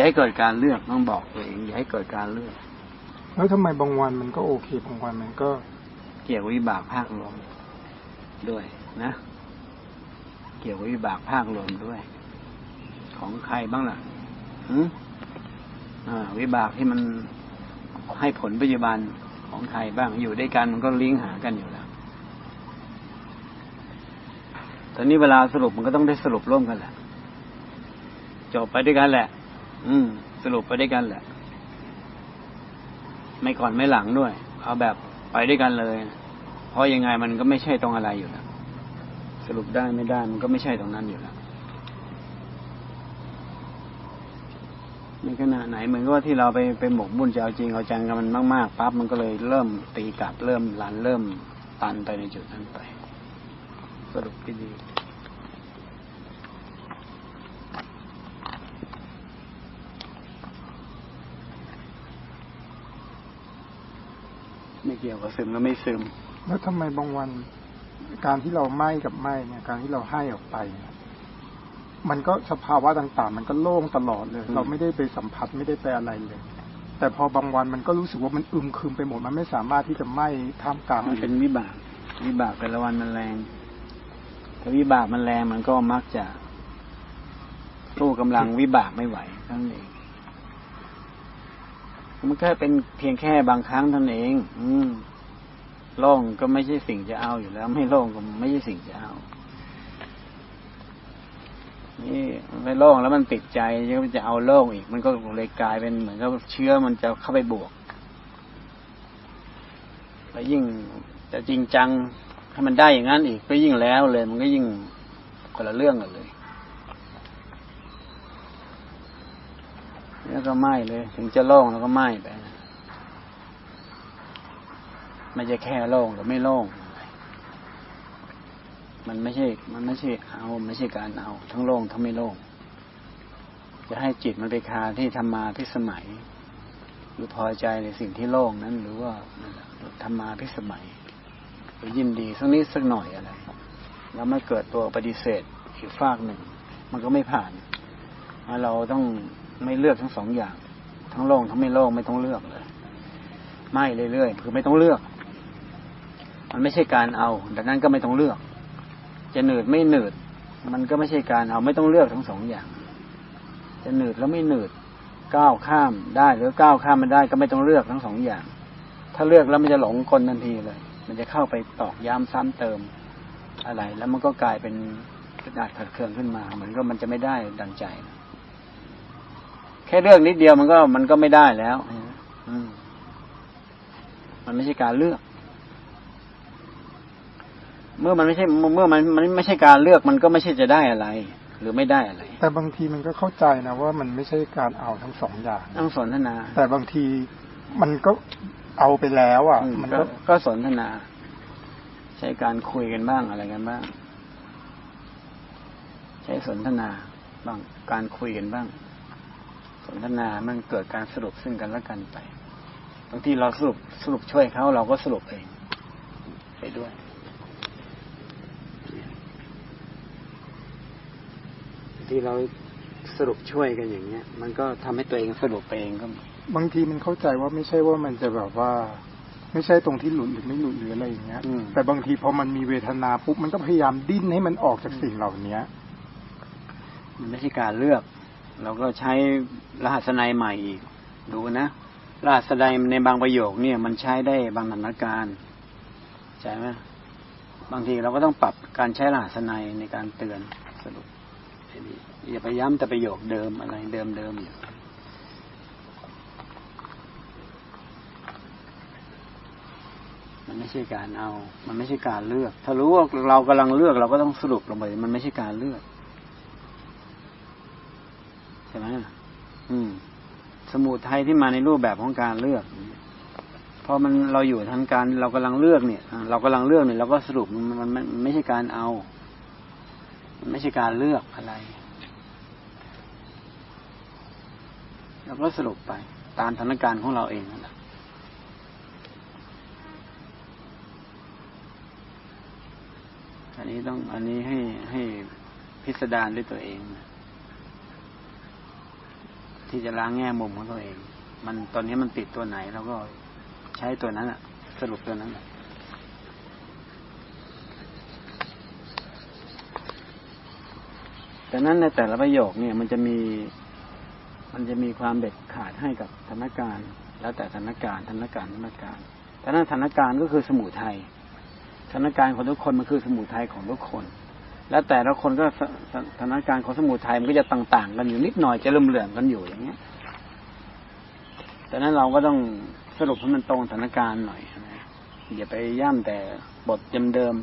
อย่าให้เกิดการเลือกต้องบอกตัวเอง อย่าให้เกิดการเลือก แล้วทำไมบางวันมันก็โอเคบางวันมันก็ เกี่ยวกับวิบากภาครวมด้วยนะ เกี่ยวกับวิบากภาครวมด้วย ของใครบ้างล่ะหืมอ่า วิบากที่มันให้ผลปัจจุบันของใครบ้างอยู่ด้วยกันมันก็ลิงก์หากันอยู่แล้วตอนนี้เวลาสรุปมันก็ต้องได้สรุปร่วมกันแหละจบไปด้วยกันแหละ อืม สรุปไปด้วยกันแหละ ไม่ก่อนไม่หลังด้วย เอาแบบไปด้วยกันเลย เพราะยังไงมันก็ไม่ใช่ตรงอะไรอยู่แล้วสรุปได้ไม่ได้มันก็ไม่ใช่ตรงนั้นอยู่แล้วในขณะไหนเหมือนกับว่าที่เราไปไปหมกบุญจะเอาจริงเอาจังกับมันมากๆปั๊บมันก็เลยเริ่มตีกลับเริ่มลันเริ่มตันไปในจุดนั้นไป สรุปที่ดี ไม่เกี่ยวกับซึมแล้วไม่ซึม แล้วทำไมบางวัน การที่เราไม่กับไม่เนี่ย การที่เราให้ออกไปเนี่ยมันก็สภาวะต่างๆ มันก็โล่งตลอดเลยอืมเราไม่ได้ไปสัมผัสไม่ได้ไปอะไรเลย แต่พอบางวันมันก็รู้สึกว่ามันอึมครึมไปหมดมันไม่สามารถที่จะไหม้ท่ามกลางมันเป็นวิบากวิบากแต่ละวันมันแรงถ้าวิบากมันแรงมันก็มักจะสู้กำลังวิบากไม่ไหวเท่านั้นเอง มันแค่เป็นเพียงแค่บางครั้งเท่านั้นเอง อืมโล่งก็ไม่ใช่สิ่งจะเอาอยู่แล้ว ไม่โล่งก็ไม่ใช่สิ่งจะเอา นี่ไม่โล่งแล้วมันติดใจก็จะเอาโล่งอีก มันก็เลยกลายเป็นเหมือนกับเชื้อมันจะเข้าไปบวก แล้วยิ่งจะจริงจังให้มันได้อย่างนั้นอีกก็ยิ่งแล้วเลย มันก็ยิ่งคนละเรื่องกันเลย แล้วก็ไหม้เลย ถึงจะโล่งแล้วก็ไหม้ไปไม่ใช่แค่โล่งหรือไม่โล่งมันไม่ใช่ มันไม่ใช่เอา ไม่ใช่การเอา ทั้งโล่งทั้งไม่โล่งจะให้จิตมันไปคาที่ธรรมาพิสมัย หรือพอใจในสิ่งที่โล่งนั้น หรือว่าธรรมาพิสมัยหรือยินดีสักนิดสักหน่อยอะไรแล้วไม่เกิดตัวปฏิเสธอีกฝากหนึ่ง มันก็ไม่ผ่านเราต้อง ไม่เลือกทั้งสองอย่าง ทั้งโล่งทั้งไม่โล่งไม่ต้องเลือกเลย ไม่เรื่อยๆคือไม่ต้องเลือก มันไม่ใช่การเอา ดังนั้นก็ไม่ต้องเลือก จะหนืดไม่หนืด มันก็ไม่ใช่การเอาไม่ต้องเลือกทั้งสองอย่าง จะหนืดแล้วไม่หนืดก้าวข้ามได้หรือก้าวข้ามไม่ได้ก็ไม่ต้องเลือกทั้งสองอย่าง ถ้าเลือกแล้วมันจะหลงกลทันทีเลย มันจะเข้าไปตอกย้ำซ้ำเติมอะไร แล้วมันก็กลายเป็นกระดาษขัดเคืองขึ้นมา เหมือนก็มันจะไม่ได้ดังใจ แค่เรื่องนิดเดียวมันก็มันก็ไม่ได้แล้วอืมมันไม่ใช่การเลือก เมื่อมันไม่ใช่เมื่อมันมันไม่ใช่การเลือกมันก็ไม่ใช่จะได้อะไร หรือไม่ได้อะไร แต่บางทีมันก็เข้าใจนะว่ามันไม่ใช่การเอาทั้งสองอย่างต้องสนทนา แต่บางทีมันก็เอาไปแล้วอะอืมมันก็ก็ก็สนทนา ใช้การคุยกันบ้างอะไรกันบ้าง ใช้สนทนาบ้างการคุยกันบ้าง สนทนามันเกิดการสรุปซึ่งกันและกันไปบางทีเราสรุปสรุปช่วยเขาเราก็สรุปเองไปด้วยที่เราสรุปช่วยกันอย่างเงี้ย มันก็ทำให้ตัวเองสรุปไปเองก็มีบางทีมันเข้าใจว่าไม่ใช่ว่ามันจะแบบว่า ไม่ใช่ตรงที่หลุดหรือไม่หลุดหรืออะไรอย่างเงี้ยอืมแต่บางทีพอมันมีเวทนาปุ๊บมันก็พยายามดิ้นให้มันออกจากสิ่งเหล่านี้มันไม่ใช่การเลือก เราก็ใช้รหัสนัยใหม่อีก ดูนะรหัสนัยในบางประโยคเนี่ย มันใช้ได้บางสถานการณ์ใช่ไหมบางทีเราก็ต้องปรับการใช้รหัสนัยในการเตือนสรุปอย่าไปย้ำแต่ประโยคเดิมอะไรเดิมเดิมอยู่มันไม่ใช่การเอา มันไม่ใช่การเลือก ถ้ารู้ว่าเรากำลังเลือกเราก็ต้องสรุปลงไป มันไม่ใช่การเลือก ใช่ไหมอืม สมุทัยที่มาในรูปแบบของการเลือกพราะมันเราอยู่ทันการเรากำลังเลือกเนี่ยเรากำลังเลือกเนี่ยเราก็สรุปมันมันมันมันไม่ใช่การเอา มันไม่ใช่การเลือกอะไรเราก็สรุปไป ตามสถานการณ์ของเราเองนั่นแหละอันนี้ต้องอันนี้ให้ให้พิสดารด้วยตัวเองนะ ที่จะล้างแง่มุมของตัวเอง มันตอนนี้มันติดตัวไหนเราก็ใช้ตัวนั้นอะสรุปตัวนั้นอะแต่นั้นในแต่ละประโยคเนี่ยมันจะมีมันจะมีความเด็ดขาดให้กับธนการณ์ แล้วแต่ธนการณ์ธนการณ์ธนการณ์แต่นั้นธนการณ์ก็คือสมุทัยธนการณ์ของทุกคนมันคือสมุทัยของทุกคน แล้วแต่ละคนก็สถานการณ์ของสมุทัยมันก็จะต่าง ๆ กันอยู่นิดหน่อยจะเลื่อมเหลื่อมกันอยู่อย่างเงี้ย แต่นั้นเราก็ต้องสรุปให้มันตรงสถานการณ์หน่อยนะอย่าไปย่ำแต่บทเดิม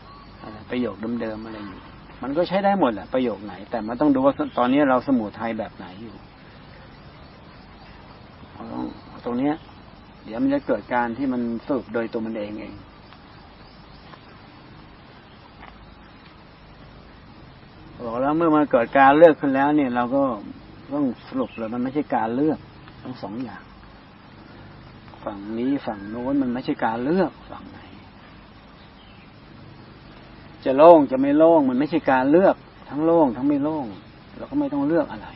ๆประโยคเดิมๆอะไรอยู่ มันก็ใช้ได้หมดแหละประโยคไหน แต่มันต้องดูว่าตอนนี้เราสมุทัยแบบไหนอยู่เราต้องตรงเนี้ย เดี๋ยวมันจะเกิดการที่มันสรุปโดยตัวมันเองเอง บอกแล้วเมื่อมันเกิดการเลือกขึ้นแล้ว เนี่ย เราก็ต้องสรุปเลยมันไม่ใช่การเลือกทั้งสองอย่าง ฝั่งนี้ฝั่งโน้นมันไม่ใช่การเลือกฝั่งไหน จะโล่งจะไม่โล่ง มันไม่ใช่การเลือก ทั้งโล่งทั้งไม่โล่งเราก็ไม่ต้องเลือกอะไร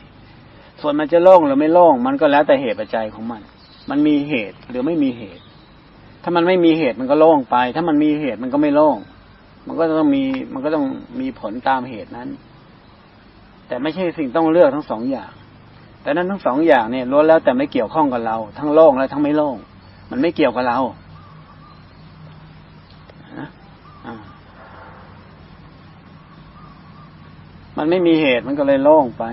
ส่วนมันจะโล่งหรือไม่โล่ง มันก็แล้วแต่เหตุปัจจัยของมัน มันมีเหตุหรือไม่มีเหตุ ถ้ามันไม่มีเหตุมันก็โล่งไป ถ้ามันมีเหตุมันก็ไม่โล่ง มันก็ต้องมีมันก็ต้องมีผลตามเหตุนั้น แต่ไม่ใช่สิ่งต้องเลือกทั้งสองอย่าง แต่นั้นทั้งสองอย่างเนี่ยล้วนแล้วแต่ไม่เกี่ยวข้องกับเรา ทั้งโล่งและทั้งไม่โล่ง มันไม่เกี่ยวกับเราอมันไม่มีเหตุมันก็เลยโล่งไป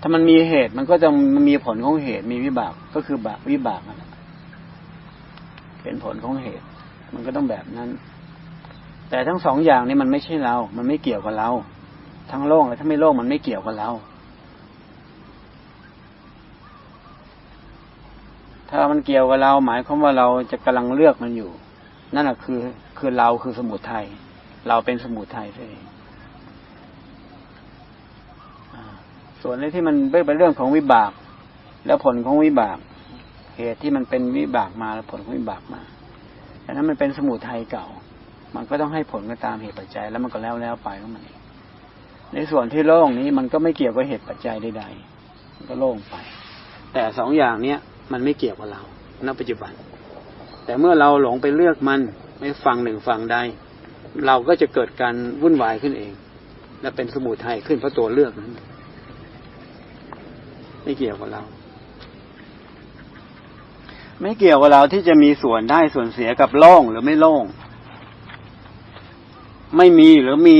ถ้ามันมีเหตุมันก็จะมันมีผลของเหตุ มีวิบากก็คือบาวิบากนั่นแหละเป็นผลของเหตุ มันก็ต้องแบบนั้น แต่ทั้งสองอย่างนี้มันไม่ใช่เรา มันไม่เกี่ยวกับเรา ทั้งโล่งและทั้งไม่โล่งมันไม่เกี่ยวกับเรา ถ้ามันเกี่ยวกับเรา หมายความว่าเราจะกำลังเลือกมันอยู่ นั่นแหะคือ คือเราคือสมุทัยเราเป็นสมุทัยเองส่วนในที่มันเป็นเรื่องของวิบาก แล้วผลของวิบาก เหตุที่มันเป็นวิบากมาแล้วผลของวิบากมาอันนั้นมันเป็นสมุทัยเก่า มันก็ต้องให้ผลก็ตามเหตุปัจจัย แล้วมันก็แล้วแล้วไปของมันเอง ในส่วนที่โล่งนี้มันก็ไม่เกี่ยวกับเหตุปัจจัยใดๆมันก็โล่งไป แต่สองอย่างเนี้ยมันไม่เกี่ยวกับเราณปัจจุบัน แต่เมื่อเราหลงไปเลือกมันไม่ฟังหนึ่งฟังใดเราก็จะเกิดการวุ่นวายขึ้นเอง และเป็นสมุทัยขึ้นเพราะตัวเลือกนั้น ไม่เกี่ยวกับเรา ไม่เกี่ยวกับเราที่จะมีส่วนได้ส่วนเสียกับโล่งหรือไม่โล่ง ไม่มีหรือมี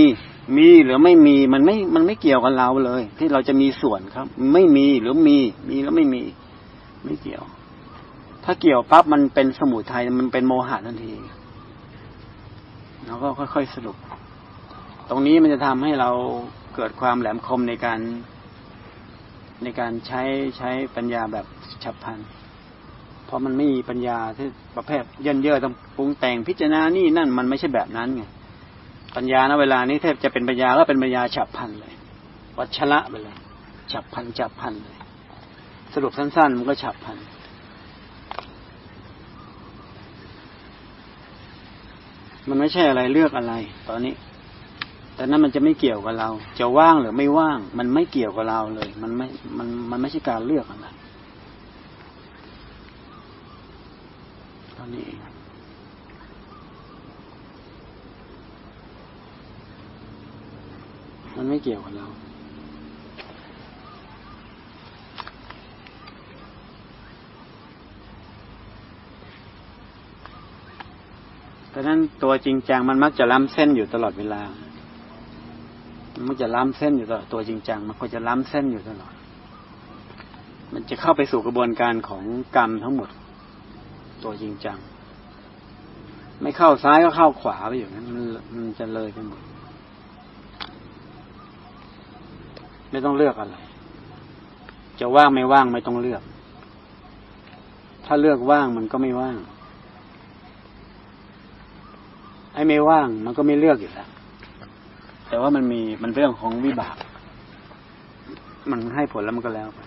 มีหรือไม่มีมันไม่มันไม่เกี่ยวกับเราเลย ที่เราจะมีส่วนครับ ไม่มีหรือมีมีแล้วไม่มี ไม่เกี่ยว ถ้าเกี่ยวปั๊บมันเป็นสมุทัยมันเป็นโมหะทันทีเราก็ค่อยๆสรุป ตรงนี้มันจะทำให้เราเกิดความแหลมคมในการ ในการใช้ใช้ปัญญาแบบฉับพลันเพราะมันไม่มีปัญญาที่ประเภทเยินเยอะต้องปรุงแต่งพิจารณานี่นั่นมันไม่ใช่แบบนั้นไง ปัญญาณเวลานี้แทบจะเป็นปัญญาก็เป็นปัญญาฉับพันเลย วัชระไปเลยฉับพันฉับพันเลย สรุปสั้น ๆ มันก็ฉับพันมันไม่ใช่อะไรเลือกอะไร ตอนนี้ แต่นั้นมันจะไม่เกี่ยวกับเรา จะว่างหรือไม่ว่าง มันไม่เกี่ยวกับเราเลย มันไม่ มัน มันไม่ใช่การเลือกอะไรตอนนี้เอง มันไม่เกี่ยวกับเรา เพราะนั้นตัวจริงจังมันมักจะล้ำเส้นอยู่ตลอดเวลา มันมักจะล้ำเส้นอยู่ตลอดตัวจริงจังมันก็จะล้ำเส้นอยู่ตลอด มันจะเข้าไปสู่กระบวนการของกรรมทั้งหมด ตัวจริงจัง ไม่เข้าซ้ายก็เข้าขวาไปอยู่นั้นมันมันจะเลยไปหมด ไม่ต้องเลือกอะไร จะว่างไม่ว่างไม่ต้องเลือก ถ้าเลือกว่างมันก็ไม่ว่าง ไอ้ไม่ว่างมันก็ไม่เลือกอยู่แล้ว แต่ว่ามันมีมันเรื่องของวิบาก มันให้ผลแล้วมันก็แล้วไป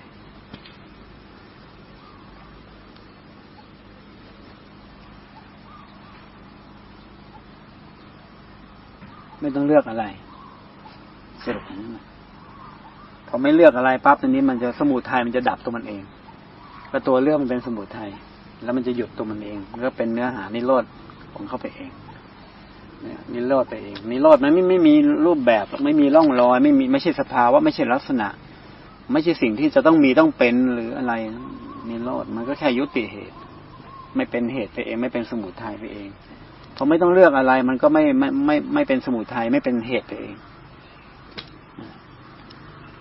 ไม่ต้องเลือกอะไรสรุปอย่างนั้น พอไม่เลือกอะไรปั๊บตอนนี้มันจะสมุทัยมันจะดับตัวมันเองก็ตัวเรื่องมันเป็นสมุทัยแล้วมันจะหยุดตัวมันเองมันก็เป็นเนื้อหานิโรธของเข้าไปเองเนี่ยนิโรธไปเองนิโรธมันไม่ไม่มีรูปแบบไม่มีร่องรอย ไม่มีไม่ใช่สภาวะไม่ใช่ลักษณะ ไม่ใช่สิ่งที่จะต้องมีต้องเป็นหรืออะไรนิโรธมันก็แค่ยุติเหตุ ไม่เป็นเหตุไปเอง ไม่เป็นสมุทัยไปเองพอไม่ต้องเลือกอะไร มันก็ไม่ไม่ไม่ไม่เป็นสมุทัยไม่เป็นเหตุไปเอง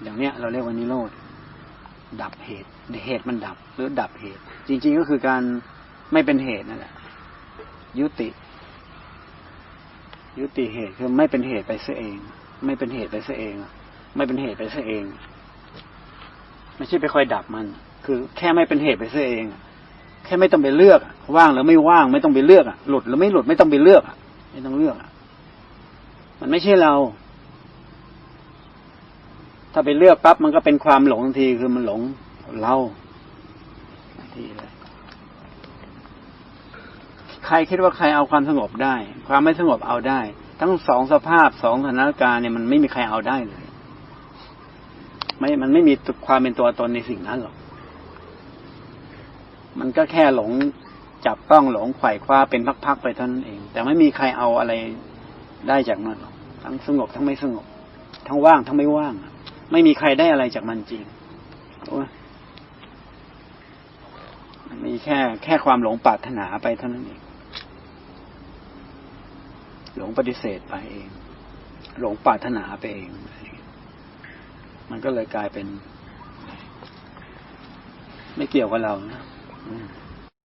อย่างเนี้ยเราเรียกว่านิโรธดับเหตุเหตุมันดับ หรือดับเหตุ จริง ๆ ก็คือการไม่เป็นเหตุนั่นแหละยุติ ยุติเหตุคือไม่เป็นเหตุไปซะเอง ไม่เป็นเหตุไปซะเอง ไม่เป็นเหตุไปซะเอง ไม่ใช่ไปคอยดับมัน คือ แค่ไม่เป็นเหตุไปซะเอง แค่ไม่ต้องไปเลือก ว่างหรือไม่ว่าง ไม่ต้องไปเลือกหลุดหรือไม่หลุดไม่ต้องไปเลือกไม่ต้องเลือกมันไม่ใช่เรา ถ้าไปเลือกปั๊บมันก็เป็นความหลงทันทีคือมันหลงเราทันทีเลยใครคิดว่าใครเอาความสงบได้ ความไม่สงบเอาได้ ทั้งสองสภาพสองสถานการณ์เนี่ยมันไม่มีใครเอาได้เลย ไม่มันไม่มีความเป็นตัวตนในสิ่งนั้นหรอกมันก็แค่หลงจับต้องหลงไขว่คว้าเป็นพักๆไปเท่านั้นเอง แต่ไม่มีใครเอาอะไรได้จากมันหรอกทั้งสงบทั้งไม่สงบ ทั้งว่างทั้งไม่ว่าง ไม่มีใครได้อะไรจากมันจริงโอ้มีแค่แค่ความหลงปรารถนาไปเท่านั้นเองหลงปฏิเสธไปเอง หลงปรารถนาไปเอง มันก็เลยกลายเป็น ไม่เกี่ยวกับเรานะ